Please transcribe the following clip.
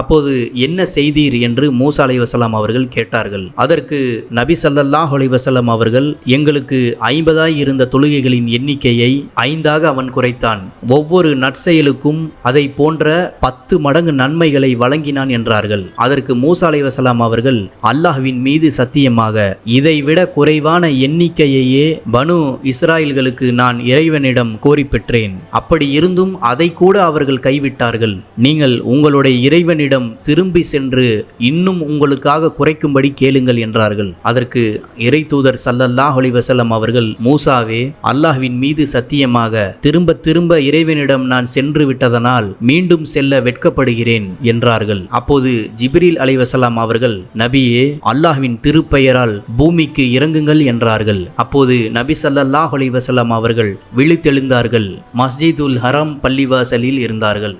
அப்போது என்ன செய்தீர் என்று மூசா அலை வசலாம் அவர்கள் கேட்டார்கள். அதற்கு நபி ஸல்லல்லாஹு அலைஹி அவர்கள் எங்களுக்கு ஐம்பதாய் இருந்த தொழுகைகளின் எண்ணிக்கையை ஐந்தாக அவன் குறைத்தான். ஒவ்வொரு நற்செயலுக்கும் அதை போன்ற பத்து மடங்கு நன்மைகளை வழங்கினான் என்றார்கள். அதற்கு மூசா அலை வசலாம் அவர்கள் அல்லாஹ்வின் மீது சத்தியமாக இதைவிட குறைவான எண்ணிக்கையையே பனு இஸ்ராயல்களுக்கு நான் இறைவனிடம் கோரி பெற்றேன். அப்படி இருந்தும் அதை கூட அவர்கள் கைவிட்டார்கள். நீங்கள் உங்களுடைய இறைவனிடம் திரும்பி சென்று இன்னும் உங்களுக்காக குறைக்கும்படி கேளுங்கள் என்றார்கள். அதற்கு இறை தூதர் சல்லல்லாஹ் அலைஹி அவர்கள் மூசாவே அல்லாஹ்வின் மீது சத்தியமாக திரும்ப திரும்ப இறைவனிடம் நான் சென்று விட்டதனால் மீண்டும் செல்ல வெட்கப்படுகிறேன் என்றார்கள். அப்போது ஜிப்ரீல் அலைவசலாம் அவர்கள் நபியே அல்லாஹ்வின் திருப்பெயரால் பூமிக்கு இறங்குங்கள் என்றார்கள். அப்போது நபி சல்லல்லாஹ் அலிவசலாம் அவர்கள் விழித்தெழுந்தார்கள். மஸ்ஜிதுல் ஹரம் பள்ளிவாசலில் இருந்தார்கள்.